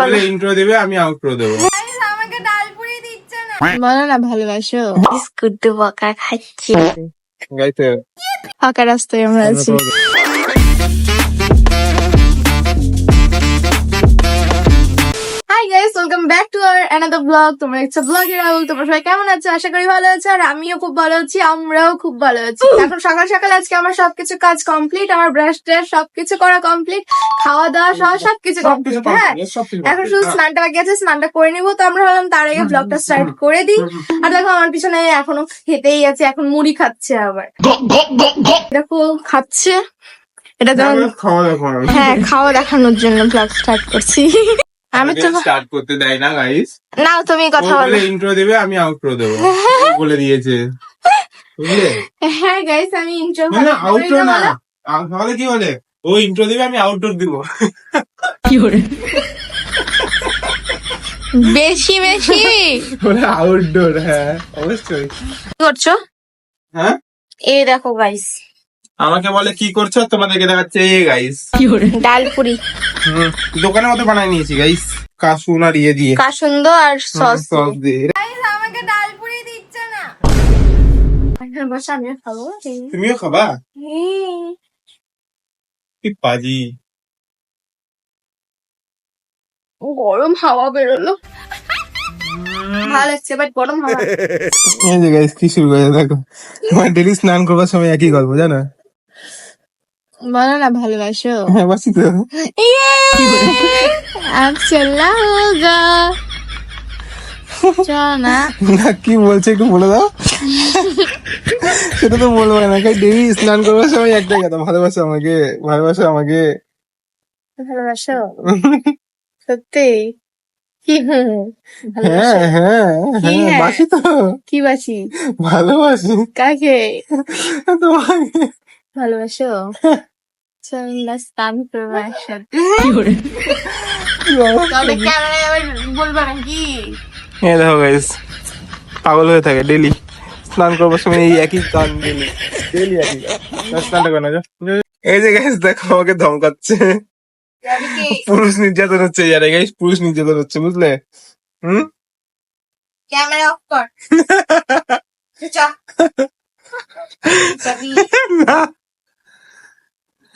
বলে ইন্ট্রো দেবে আমি আউটরো দেবো। আমাকে ডাল দিচ্ছে না। বলো না ভালোবাসো? বিস্কুট বকা খাচ্ছি। গাইতে। ফাঁকা রাস্তায় আমরা আছি। Welcome back to our another blog তোমরা একটা ব্লগের রাহুল তোমরা সবাই কেমন আছো? আশা করি ভালো আছো আর আমিও খুব ভালো আছি আমরাও খুব ভালো আছি। এখন সকাল সকাল আজকে আমার সবকিছু কাজ কমপ্লিট আমার ব্রাশ ট্রাশ সবকিছু করা কমপ্লিট খাওয়া দাওয়া সহ সবকিছু কমপ্লিট হ্যাঁ এখন শুধু স্নানটা বাকি আছে স্নানটা করে নিবো তো আমরা ভাবলাম তার আগে ব্লগটা স্টার্ট করে দিই। আর দেখো আমার পিছনে এখনও খেতেই আছে এখন মুড়ি খাচ্ছে আবার। দেখো খাচ্ছে। এটা যেমন খাওয়া দাওয়া হ্যাঁ খাওয়া দেখানোর জন্য ব্লগ স্টার্ট করছি। আমি তো স্টার্ট করতে দেয় না গাইস নাও তুমি কথা বলো ইন্ট্রো দেবে আমি আউটরো দেবো। বলে দিয়েছে। বুঝলে? হ্যাঁ গাইস আমি ইন্ট্রো না না আউটরো না। তাহলে কি বলে? ও ইন্ট্রো দেবে আমি আউটডোর দিব। বেশি বেশি। বলে আউটডোর হ্যাঁ অবশ্যই। কি করছ? হ্যাঁ? এই দেখো গাইস আমাকে বলে কি করছ? তোমাদেরকে দেখাচ্ছে এ গাইস ডাল পুরি দোকানের মতো বানাই নিয়েছি গাইস কাসুন আর ইয়ে দিয়ে। কাসুন্দ আর সস সস দিয়ে। আমাকে ডাল পুরি দিচ্ছে না। বসে আমিও খাব তুমিও খাবা? হ্যাঁ। কি পাজি। গরম হাওয়া বেরোলো। ভালো লাগছে বাট গরম হাওয়া। এই যে গাইস কি শুরু করে দেখো। তোমার ডেলি স্নান করবার সময় একই গল্প জানো? বলো না ভালোবাসো হ্যাঁ বাসি তো। না। কি বলছে একটু বলে দাও। সেটা তো বলব না কারণ স্নান করবার সময় একটাই কথা ভালোবাসো আমাকে ভালোবাসো আমাকে। ভালোবাসো? সত্যি? হ্যাঁ হ্যাঁ, হ্যাঁ, হ্যাঁ? তো। কি বাসি? কাকে? ভালোবাসো? চল না স্নান করব একসাথে তবে ক্যামেরায় আবার বলবা নাকি এই দেখো গাইস পাগল হয়ে থাকে ডেলি স্নান করবার সময় এই একই গান ডেলি ডেলি একই গান। স্নানটা করে না এই যে গাইস দেখো আমাকে ধমকাচ্ছে পুরুষ নির্যাতন হচ্ছে যারা গাইস পুরুষ নির্যাতন হচ্ছে বুঝলে হুম ক্যামেরা অফ কর।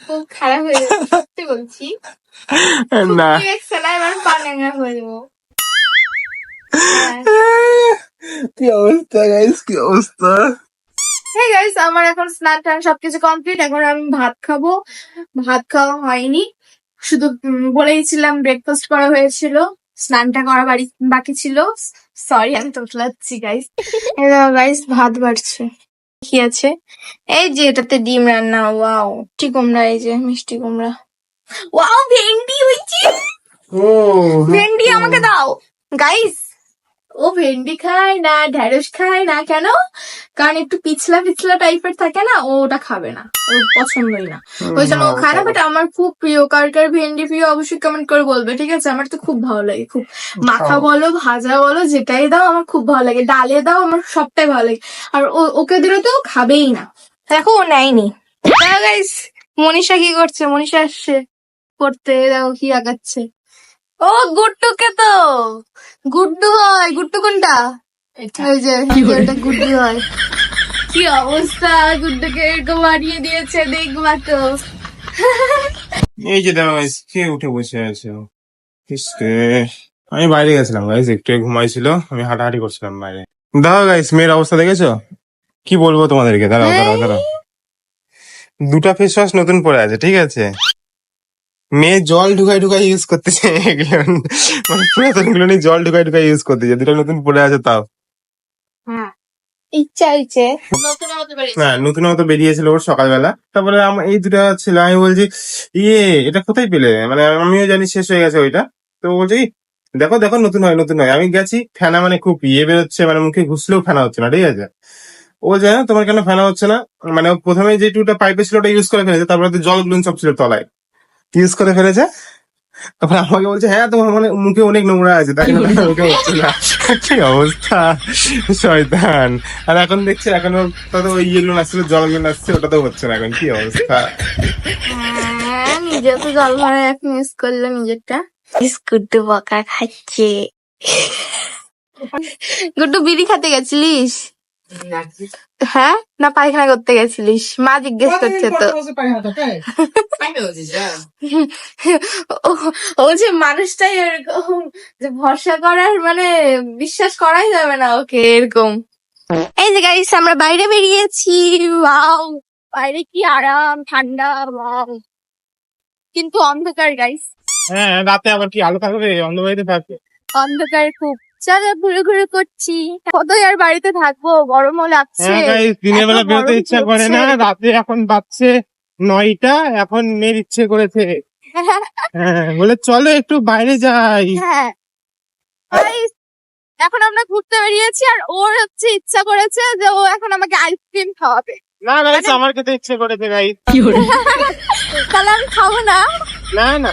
খুব খারাপ হয়ে সত্যি বলছি। না। হয়ে যাব। কি অবস্থা গাইস কি অবস্থা? হ্যাঁ গাইস আমার এখন স্নান টান সবকিছু কমপ্লিট এখন আমি ভাত খাব। ভাত খাওয়া হয়নি। শুধু বলেইছিলাম ব্রেকফাস্ট করা হয়েছিল। স্নানটা করা বাড়ি বাকি ছিল। সরি আমি তোতলাচ্ছি গাইস গাইস ভাত বাড়ছে। কি আছে? এই যে এটাতে ডিম রান্না ওয়াও। মিষ্টি কুমড়া এই যে মিষ্টি কুমড়া। ওয়াও ভেন্ডি হয়েছে। ও ভেন্ডি আমাকে দাও। গাইস ও ভেন্ডি খায় না ঢেঁড়স খায় না কেন? কারণ একটু পিছলা পিছলা টাইপের থাকে না ও ওটা খাবে না ওর পছন্দই না। ওই জন্য ও খায় না বাট আমার খুব প্রিয় কার কার ভেন্ডি প্রিয় অবশ্যই কমেন্ট করে বলবে ঠিক আছে? আমার তো খুব ভালো লাগে খুব মাখা বলো ভাজা বলো যেটাই দাও আমার খুব ভালো লাগে। ডালে দাও আমার সবটাই ভালো লাগে। আর ও- ওকে দিলে তো ও খাবেই না। দেখো ও নেয়নি। গাইস মনীষা কি করছে? মনীষা আসছে। পড়তে দেখো কি আগাচ্ছে। ও গুড্ডুকে তো। গুড্ডু হয় গুড্ডু কোনটা? ওই যে গুড্ডু হয়। কি অবস্থা? গুড্ডুকে এরকম দিয়েছে দেখবা তো। এই যে দেখো গাইস কে উঠে বসে আছে। আমি বাইরে গেছিলাম গাইস একটু ঘুমাইছিল আমি হাঁটাহাঁটি করছিলাম বাইরে। দেখো গাইস মেয়ের অবস্থা দেখেছ? কি বলব তোমাদেরকে? দাঁড়াও দাঁড়াও দাঁড়াও। দুটা ফেস ওয়াশ নতুন পরে আছে ঠিক আছে? মেয়ে জল ঢুকাই ঢুকাই ইউজ করতেছে। এগুলো মানে পুরাতনগুলো নিয়ে জল ঢুকাই ঢুকাই ইউজ করতেছে। দুটা নতুন পরে আছে তাও। ইচ্ছা হয়েছে। নতুন না মতো বেরিয়েছিল ওর সকালবেলা। তারপরে এই দুটা ছিল আমি বলছি ইয়ে এটা কোথায় পেলে? মানে আমিও জানি শেষ হয়ে গেছে ওইটা। তো বলছি দেখো দেখো নতুন হয় নতুন হয়। আমি গেছি ফেনা মানে খুব ইয়ে বেরোচ্ছে মানে মুখে ঘুষলেও ফেনা হচ্ছে না ঠিক আছে? ও জানো তোমার কেন ফেনা হচ্ছে না? মানে প্রথমে যে টুটা পাইপে ছিল ওটা ইউজ করে ফেলেছে তারপরে তো জল গ্লুন সব ছিল তলায়। ইউজ করে ফেলেছে। তারপরে আমাকে বলছে হ্যাঁ তোমার মানে মুখে অনেক নোংরা আছে। তাই না মুখে হচ্ছে না। কি অবস্থা? শয়তান। আর এখন দেখছি, এখন তো ওই ইয়েগুলো আসছিল জলগুলো আসছে ওটা তো হচ্ছে না এখন। কি অবস্থা? হ্যাঁ নিজে তো জল ভরা এক মিস করল, নিজেরটা। গুড্ডু বকা খাচ্ছে। গুড্ডু, বিড়ি খেতে গেছিলিস? হ্যাঁ? না পায়খানা করতে গেছিলিস। মা জিজ্ঞেস করছে তো। ও- যে মানুষটাই এরকম যে ভরসা করার মানে বিশ্বাস করাই যাবে না ওকে এরকম। এই যে গাইস আমরা বাইরে বেরিয়েছি। ওয়াও বাইরে কি আরাম ঠান্ডা ওয়াও কিন্তু অন্ধকার গাইস হ্যাঁ রাতে আবার কি আলো থাকবে অন্ধবাড়িতে থাকবে অন্ধকার খুব চলো ঘুরে ঘুরে করছি। কতই আর বাড়িতে থাকব? গরমও লাগছে। হ্যাঁ দিনের বেলা বেরোতে গরম ইচ্ছা করে না। রাতে এখন বাজছে নয়টা এখন মেয়ের ইচ্ছে করেছে। হ্যাঁ বলে চলো একটু বাইরে যাই। হ্যাঁ। এখন আমরা ঘুরতে বেরিয়েছি আর ওর হচ্ছে ইচ্ছা করেছে যে ও এখন আমাকে আইসক্রিম খাওয়াবে। না গাইস মানে- আমার খেতে ইচ্ছে করেছে গাইস তাহলে আমি খাব না? না না।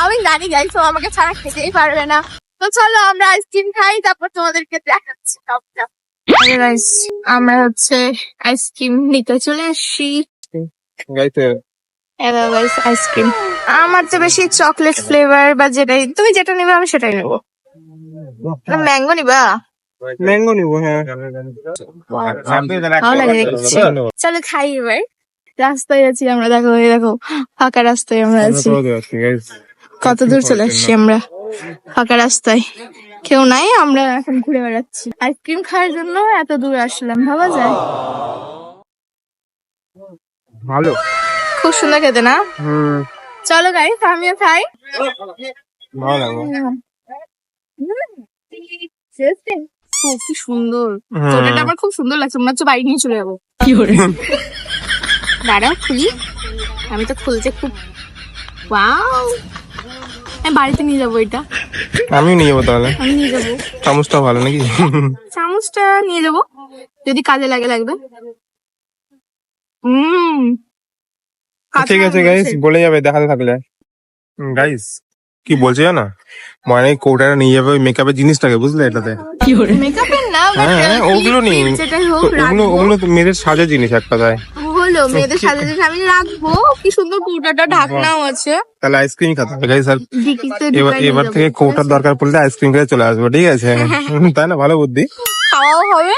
আমি জানি গাইস ও আমাকে ছাড়া খেতেই পারবে না। তো চলো আমরা আইসক্রিম খাই তারপর তোমাদেরকে দেখাচ্ছি সবটা আমরা হচ্ছে আইসক্রিম নিতে চলে আসছি। আইসক্রিম। আমার তো বেশি চকলেট ফ্লেভার বা যেটাই তুমি যেটা নিবে আমি সেটাই নেব। ম্যাঙ্গো নিবা? ম্যাঙ্গো নিবো হ্যাঁ। ভালো লাগে চলো খাই এবার। রাস্তায় আছি আমরা দেখো দেখো ফাঁকা রাস্তায় আমরা আছি। কত দূর চলে আসছি আমরা। ফাঁকা রাস্তায়। কেউ নাই আমরা এখন ঘুরে বেড়াচ্ছি। আইসক্রিম খাওয়ার জন্য এত দূর আসলাম ভাবা যায়। ভালো। খুব সুন্দর খেতে না? চলো গাই আমিও খাই। ভালো কি সুন্দর। তোরটা আমার খুব সুন্দর লাগছে মনে হচ্ছে বাড়ি নিয়ে চলে যাব। কি করে দাঁড়াও খুলি। আমি তো খুলতে খুব ওয়াও আমি বাড়িতে নিয়ে যাব এটা। আমিও নিয়ে যাব তাহলে। আমি নিয়ে যাব। চামচটা ভালো নাকি? চামচটা নিয়ে যাব। যদি কাজে লাগে লাগবে। হুম ঠিক আছে গাইস বলে যাবে দেখাতে থাকলে। গাইস কি বলছে জানো? মানে কৌটাটা নিয়ে যাবে ওই মেকআপের জিনিসটাকে বুঝলে এটাতে? মেকআপের না হ্যাঁ, ওগুলো তো ওগুলো ওগুলো তো মেয়েদের সাজের জিনিস এক কথায় হলো? মেয়েদের সাথে যে আমি রাখব। কি সুন্দর কৌটাটা ঢাকনাও আছে। তাহলে আইসক্রিম খেতে হবে। গাইস আর এবার এবার থেকে কৌটার দরকার পড়লে আইসক্রিম খেয়ে চলে আসব ঠিক আছে? তাই না? ভালো বুদ্ধি? খাওয়াও হবে।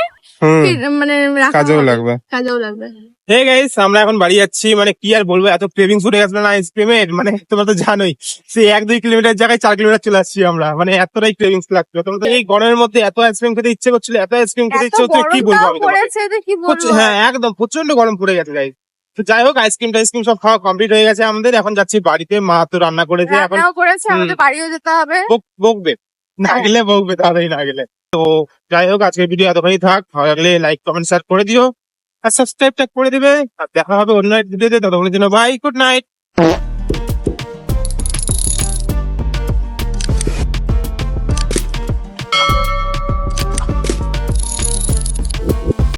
মানে কাজেও লাগবে। কাজেও লাগবে। হে গাইস আমরা এখন বাড়ি যাচ্ছি মানে কি আর বলব এত ক্রেভিং ফুটে গেছিল না আইসক্রিমের মানে তোমরা তো জানোই সেই এক দুই কিলোমিটার জায়গায় চার কিলোমিটার চলে আসছি আমরা মানে এতটাই ক্রেভিংস লাগছিল তোমরা তো এই গরমের মধ্যে এত আইসক্রিম খেতে ইচ্ছে করছিল এত আইসক্রিম খেতে ইচ্ছে হচ্ছে কি বলব আমি হ্যাঁ একদম প্রচণ্ড গরম পড়ে গেছে গাইস তো যাই হোক আইসক্রিম টাইসক্রিম সব খাওয়া কমপ্লিট হয়ে গেছে আমাদের এখন যাচ্ছি বাড়িতে মা তো রান্না করেছে এখন করেছে আমাদের বাড়িও যেতে হবে। বকবে না। গেলে বকবে তাড়াতাড়ি না গেলে। তো যাই হোক, আজকের ভিডিও এতখানি থাক। ভালো লাগলে লাইক কমেন্ট শেয়ার করে দিও। আর সাবস্ক্রাইব করে দিবে। আর দেখা হবে অন্য ভিডিওতে ততক্ষণের জন্য বাই গুড নাইট